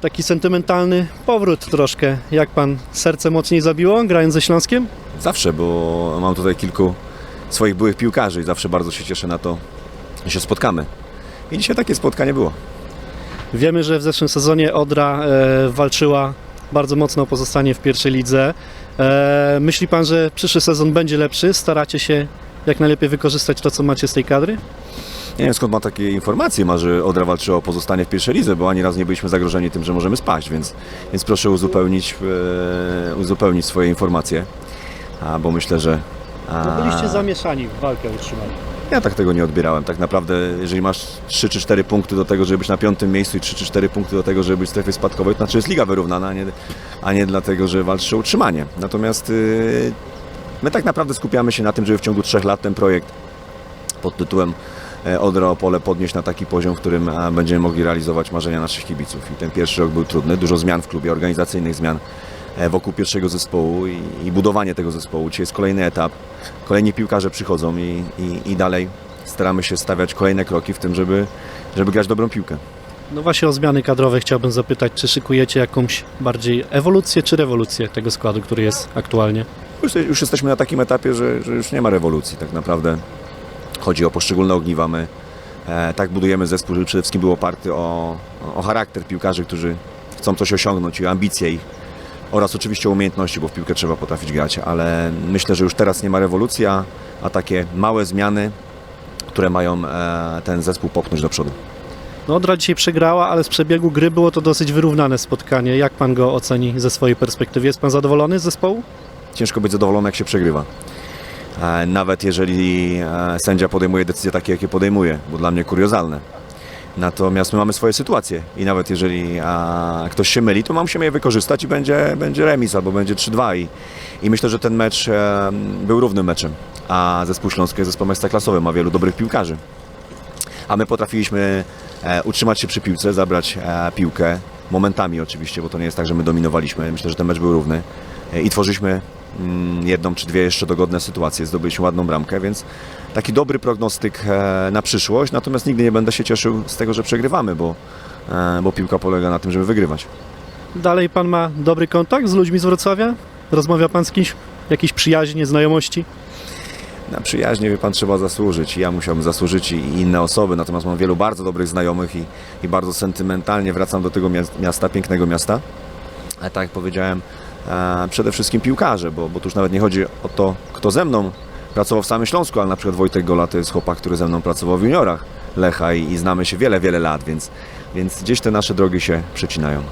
Taki sentymentalny powrót troszkę. Jak pan serce mocniej zabiło, grając ze Śląskiem? Zawsze, bo mam tutaj kilku swoich byłych piłkarzy i zawsze bardzo się cieszę na to, że się spotkamy. I dzisiaj takie spotkanie było. Wiemy, że w zeszłym sezonie Odra e, walczyła bardzo mocno o pozostanie w pierwszej lidze. E, myśli pan, że przyszły sezon będzie lepszy? Staracie się jak najlepiej wykorzystać to, co macie z tej kadry? Nie wiem skąd ma takie informacje, ma, że Odra walczy o pozostanie w pierwszej lidze, bo ani razu nie byliśmy zagrożeni tym, że możemy spaść, więc, więc proszę uzupełnić, e, uzupełnić swoje informacje, a, bo myślę, że... A, No byliście zamieszani w walkę o utrzymanie. Ja tak tego nie odbierałem. Tak naprawdę, jeżeli masz 3 czy 4 punkty do tego, żeby być na piątym miejscu i 3 czy 4 punkty do tego, żeby być w strefie spadkowej, to znaczy jest liga wyrównana, a nie, a nie dlatego, że walczysz o utrzymanie. Natomiast yy, my tak naprawdę skupiamy się na tym, żeby w ciągu 3 lat ten projekt pod tytułem Odra Opole podnieść na taki poziom, w którym e, będziemy mogli realizować marzenia naszych kibiców. I ten pierwszy rok był trudny, dużo zmian w klubie, organizacyjnych zmian e, wokół pierwszego zespołu i, i budowanie tego zespołu. Dzisiaj jest kolejny etap, kolejni piłkarze przychodzą i, i, i dalej staramy się stawiać kolejne kroki w tym, żeby, żeby grać dobrą piłkę. No właśnie o zmiany kadrowe chciałbym zapytać, czy szykujecie jakąś bardziej ewolucję czy rewolucję tego składu, który jest aktualnie? Już, już jesteśmy na takim etapie, że, że już nie ma rewolucji tak naprawdę. Chodzi o poszczególne ogniwa. My e, tak budujemy zespół, żeby przede wszystkim był oparty o, o charakter piłkarzy, którzy chcą coś osiągnąć i ambicje ich oraz oczywiście umiejętności, bo w piłkę trzeba potrafić grać, ale myślę, że już teraz nie ma rewolucji, a, a takie małe zmiany, które mają e, ten zespół popchnąć do przodu. No Odra dzisiaj przegrała, ale z przebiegu gry było to dosyć wyrównane spotkanie. Jak pan go oceni ze swojej perspektywy? Jest pan zadowolony z zespołu? ciężko być zadowolony, jak się przegrywa. Nawet jeżeli e, sędzia podejmuje decyzje takie, jakie podejmuje, bo dla mnie kuriozalne. Natomiast my mamy swoje sytuacje i nawet jeżeli a, ktoś się myli, to musimy je wykorzystać i będzie, będzie remis albo będzie 3-2 i, i myślę, że ten mecz e, był równym meczem, a zespół Śląski jest zespołem ekstraklasowym, ma wielu dobrych piłkarzy. A my potrafiliśmy e, utrzymać się przy piłce, zabrać e, piłkę, momentami oczywiście, bo to nie jest tak, że my dominowaliśmy. Myślę, że ten mecz był równy e, i tworzyliśmy jedną czy dwie jeszcze dogodne sytuacje, zdobyliśmy ładną bramkę, więc taki dobry prognostyk e, na przyszłość, natomiast nigdy nie będę się cieszył z tego, że przegrywamy, bo, e, bo piłka polega na tym, żeby wygrywać. Dalej pan ma dobry kontakt z ludźmi z Wrocławia? Rozmawia pan z kimś? Jakieś przyjaźnie, znajomości? Na przyjaźnie, wie pan, trzeba zasłużyć. I Ja musiałbym zasłużyć i inne osoby, natomiast mam wielu bardzo dobrych znajomych i, i bardzo sentymentalnie wracam do tego miast- miasta, pięknego miasta. Ale tak jak powiedziałem, przede wszystkim piłkarze, bo, bo tu już nawet nie chodzi o to, kto ze mną pracował w samym Śląsku, ale na przykład Wojtek Gola to jest chłopak, który ze mną pracował w juniorach Lecha i, i znamy się wiele, wiele lat, więc, więc gdzieś te nasze drogi się przecinają.